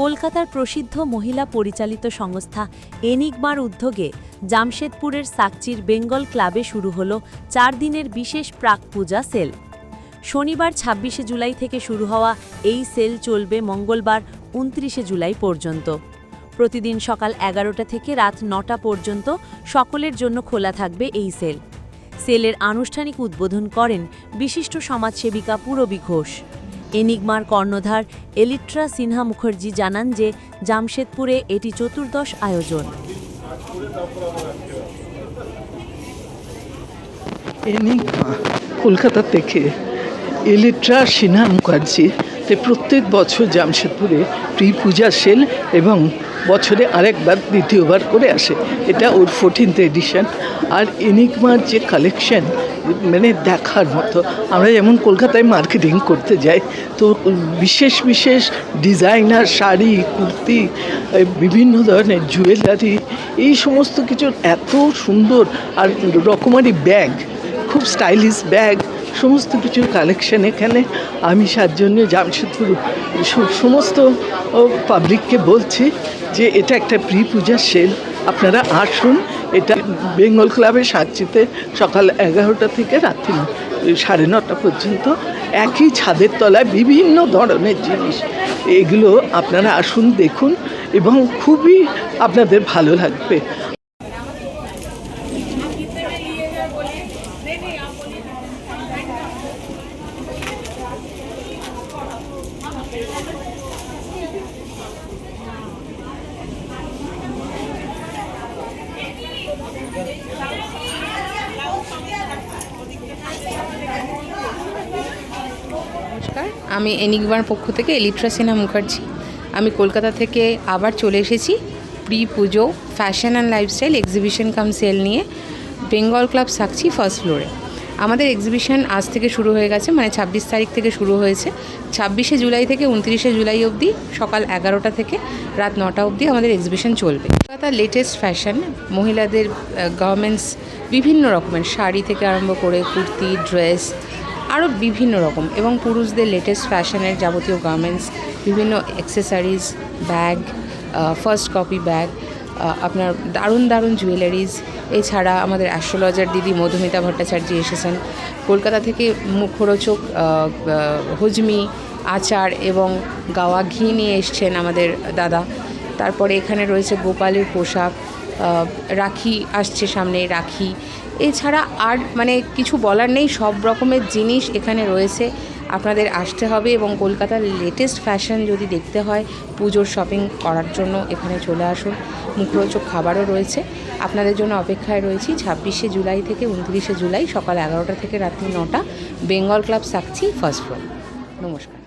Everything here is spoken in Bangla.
কলকাতার প্রসিদ্ধ মহিলা পরিচালিত সংস্থা এনিগমার উদ্যোগে জামশেদপুরের সাকচির বেঙ্গল ক্লাবে শুরু হল চার দিনের বিশেষ প্রাক পূজা সেল। শনিবার ছাব্বিশে জুলাই থেকে শুরু হওয়া এই সেল চলবে মঙ্গলবার উনত্রিশে জুলাই পর্যন্ত। প্রতিদিন সকাল এগারোটা থেকে রাত নটা পর্যন্ত সকলের জন্য খোলা থাকবে এই সেল। সেলের আনুষ্ঠানিক উদ্বোধন করেন বিশিষ্ট সমাজসেবিকা পূরবী ঘোষ। এনিগমার কর্ণধার এলিট্রা সিনহা মুখার্জি জানান যে জামশেদপুরে এটি চতুর্দশ আয়োজন। কলকাতা থেকে এলিট্রা সিনহা মুখার্জি তে প্রত্যেক বছর জামশেদপুরে প্রি পূজা সেল এবং বছরে আরেকবার দ্বিতীয়বার করে আসে। এটা ওর ফোরটিন্থ এডিশন আর এনিগমার যে কালেকশন মানে দেখার মতো, আমরা যেমন কলকাতায় মার্কেটিং করতে যাই, তো বিশেষ বিশেষ ডিজাইনার শাড়ি, কুর্তি বিভিন্ন ধরনের জুয়েলারি এই সমস্ত কিছু এত সুন্দর আর রকমারি ব্যাগ খুব স্টাইলিশ ব্যাগ সমস্ত কিছুর কালেকশন এখানে। আমি সার জন্য জামশেদপুর সমস্ত পাবলিককে বলছি যে এটা একটা প্রি পূজার সেল, আপনারা আসুন, এটা বেঙ্গল ক্লাবের সাতচিতে সকাল এগারোটা থেকে রাত্রি সাড়ে নটা পর্যন্ত। একই ছাদের তলায় বিভিন্ন ধরনের জিনিস। এগুলো আপনারা আসুন, দেখুন এবং খুবই আপনাদের ভালো লাগবে নমস্কার আমি এনিগমার পক্ষ থেকে এলিট্রা সিনহা মুখার্জি। আমি কলকাতা থেকে আবার চলে এসেছি pre Pujo, fashion and lifestyle exhibition cum sale নিয়ে বেঙ্গল ক্লাব সাকছি ফার্স্ট ফ্লোরে। আমাদের এক্সিবিশন আজ থেকে শুরু হয়ে গেছে মানে ছাব্বিশ তারিখ থেকে শুরু হয়েছে। ছাব্বিশে জুলাই থেকে উনত্রিশে জুলাই অবধি সকাল এগারোটা থেকে রাত নটা অবধি আমাদের এক্সিবিশন চলবে। কলকাতার লেটেস্ট ফ্যাশন মহিলাদের গার্মেন্টস বিভিন্ন রকমের শাড়ি থেকে আরম্ভ করে কুর্তি ড্রেস আরও বিভিন্ন রকম এবং পুরুষদের লেটেস্ট ফ্যাশনের যাবতীয় গার্মেন্টস বিভিন্ন accessories bag first copy bag আপনার দারুণ দারুণ জুয়েলারিজ এছাড়া আমাদের অ্যাস্ট্রোলজার দিদি মধুমিতা ভট্টাচার্য এসেছেন। কলকাতা থেকে মুখরোচক আহ, আচার এবং গাওয়া ঘি নিয়ে এসছেন আমাদের দাদা। তারপরে এখানে রয়েছে গোপালের পোশাক রাখি আসছে সামনে, রাখি। এছাড়া আর মানে কিছু বলার নেই, সব রকমের জিনিস এখানে রয়েছে, আপনাদের আসতে হবে এবং কলকাতার লেটেস্ট ফ্যাশন যদি দেখতে হয়, পুজোর শপিং করার জন্য এখানে চলে আসুন। মুখরোচক খাবারও রয়েছে। আপনাদের জন্য অপেক্ষায় রয়েছি, ছাব্বিশে জুলাই থেকে উনত্রিশে জুলাই সকাল এগারোটা থেকে রাত্রি নটা, বেঙ্গল ক্লাব সাকছি ফার্স্ট ফ্লোর নমস্কার।